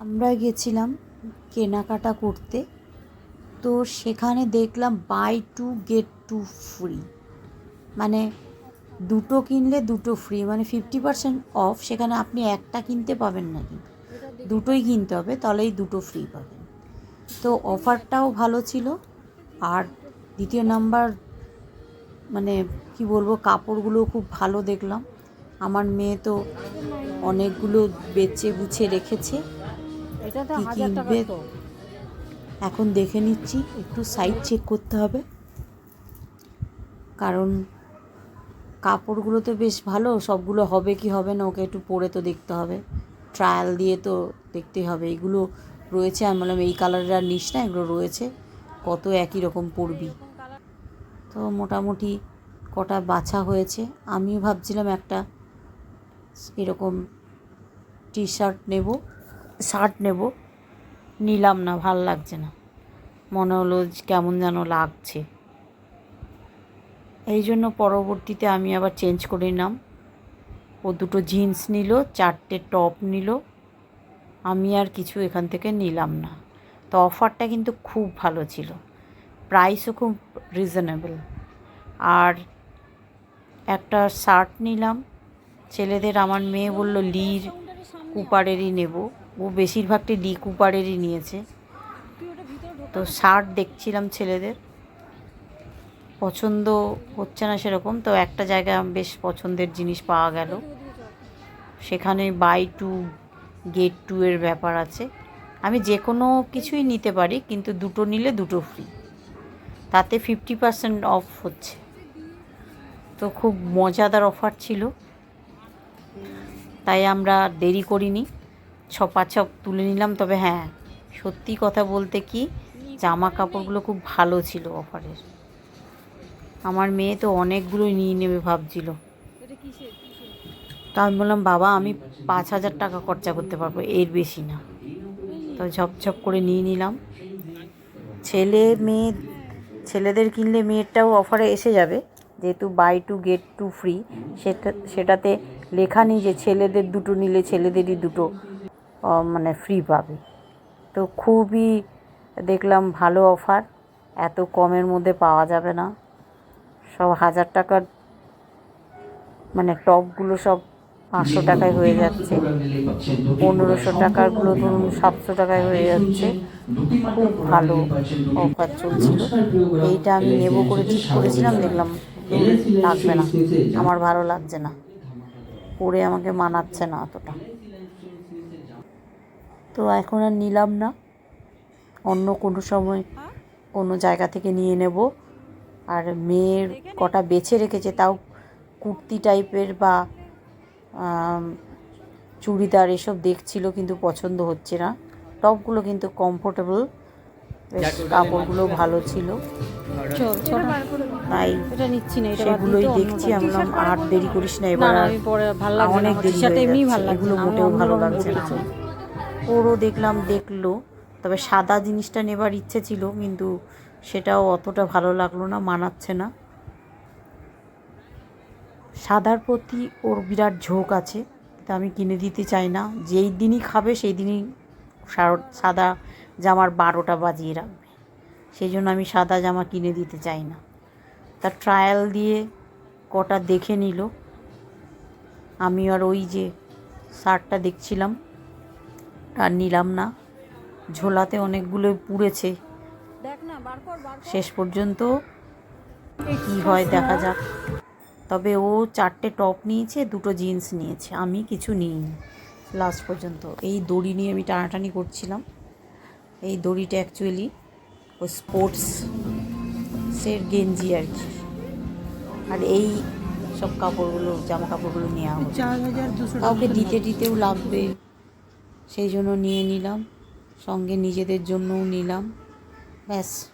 আমরা গেছিলাম কেনাকাটা করতে। তো সেখানে দেখলাম buy two get two free মানে দুটো কিনলে দুটো ফ্রি মানে ফিফটি পার্সেন্ট অফ সেখানে আপনি একটা কিনতে পাবেন না কিন্তু দুটোই কিনতে হবে, তাহলেই দুটো ফ্রি পাবেন। তো অফারটাও ভালো ছিল। আর দ্বিতীয় নাম্বার মানে কি বলব, কাপড়গুলো খুব ভালো দেখলাম। আমার মেয়ে তো অনেকগুলো বেচে বুছে রেখেছে। এটা তো কি হাজার টাকা তো এখন দেখে নিচ্ছি একটু সাইড চেক করতে হবে। কারণ কাপড়গুলো তো বেশ ভালো সবগুলো হবে কি হবে না ওকে একটু পরে তো দেখতে হবে। ট্রায়াল দিয়ে তো দেখতে হবে। এগুলো রয়েছে আমি বললাম এই কালারের আর নিস না এগুলো রয়েছে। কত একই রকম পরবি। তো মোটামুটি কটা বাছা হয়েছে। আমিও ভাবছিলাম একটা এরকম টি শার্ট নেব। শার্ট নেব। নিলাম না, ভালো লাগছে না। মনে হলো কেমন যেন লাগছে। এই জন্য পরবর্তীতে আমি আবার চেঞ্জ করে নিলাম। ও দুটো জিন্স নিল, চারটে টপ নিল। আমি আর কিছু এখান থেকে নিলাম না। তো অফারটা কিন্তু খুব ভালো ছিল। প্রাইসও খুব রিজনেবল। আর একটা শার্ট নিলাম। ছেলেদের, আমার মেয়ে বলল, লির কুপারেরই নেব। ও বেশিরভাগটি লি কুপারেরই নিয়েছে। তো শার্ট দেখছিলাম ছেলেদের। পছন্দ হচ্ছে না সেরকম, তো একটা জায়গায় বেশ পছন্দের জিনিস পাওয়া গেল। সেখানে বাই টু, গেট টু এর ব্যাপার আছে। আমি যে কোনো কিছুই নিতে পারি, কিন্তু দুটো নিলে দুটো ফ্রি তাতে ফিফটি পার্সেন্ট অফ হচ্ছে। তো খুব মজাদার অফার ছিল। তাই আমরা দেরি করিনি। ছপাছপ তুলে নিলাম, তবে হ্যাঁ সত্যি কথা বলতে কি জামা কাপড়গুলো খুব ভালো ছিল অফারের। আমার মেয়ে তো অনেকগুলোই নিয়ে নেবে ভাবছিল। তা আমি বললাম, বাবা, আমি পাঁচ হাজার টাকা খরচা করতে পারব, এর বেশি না। তো ঝপঝপ করে নিয়ে নিলাম। ছেলে মেয়ে, ছেলেদের কিনলে মেয়েরটাও অফারে এসে যাবে। যেহেতু buy two get two free সেটা, সেটাতে লেখা নেই যে ছেলেদের দুটো নিলে ছেলেদেরই দুটো। মানে ফ্রি পাবে। তো খুবই দেখলাম ভালো অফার এত কমের মধ্যে পাওয়া যাবে না। সব হাজার টাকার মানে টপগুলো সব পাঁচশো টাকায় হয়ে যাচ্ছে। পনেরোশো টাকারগুলো ধরুন সাতশো টাকায় হয়ে যাচ্ছে। খুব ভালো অফার চলছিল এইটা আমি নেব করে ঠিক করেছিলাম, দেখলাম লাগবে না। আমার ভালো লাগছে না। পরে আমাকে মানাচ্ছে না অতটা। তো এখন আর নিলাম না অন্য কোনো সময় কোনো জায়গা থেকে নিয়ে নেব আর মেয়ের কটা বেছে রেখেছে তাও কুর্তি টাইপের বা চুড়িদার এসব দেখছিল কিন্তু পছন্দ হচ্ছে না টপগুলো কিন্তু কমফোর্টেবল কাপড়গুলো ভালো ছিল চল তাই নিচ্ছি না এটা সেগুলোই দেখছি অন্যটা। আমি বললাম আর দেরি করিস না এবার অনেক দেরি হয়ে যাচ্ছে। এগুলো মোটেও ভালো লাগছে না। ওরও দেখলাম, দেখল। তবে সাদা জিনিসটা নেবার ইচ্ছে ছিল, কিন্তু সেটাও অতটা ভালো লাগল না, মানাচ্ছে না। সাদার প্রতি ওর বিরাট ঝোঁক আছে তা আমি কিনে দিতে চাই না। যেই দিনই খাবে, সেই দিনই সাদা জামার বারোটা বাজিয়ে রাখবে। সেই জন্য আমি সাদা জামা কিনে দিতে চাই না। তা ট্রায়াল দিয়ে কটা দেখে নিল। আমি আর ওই যে শার্টটা দেখছিলাম আর নিলাম না। ঝোলাতে অনেকগুলো পুড়েছে। শেষ পর্যন্ত কি হয় দেখা যাক। তবে ও চারটে টপ নিয়েছে দুটো জিন্স নিয়েছে। আমি কিছু নিইনি লাস্ট পর্যন্ত। এই দড়ি নিয়ে আমি টানাটানি করছিলাম। এই দড়িটা অ্যাকচুয়ালি ও স্পোর্টসের গেঞ্জি আর কি। আর এই সব কাপড়গুলো জামা কাপড়গুলো নেওয়া কাউকে দিতে দিতেও লাগবে। সেই জন্য নিয়ে নিলাম। সঙ্গে নিজেদের জন্যও নিলাম। ব্যাস।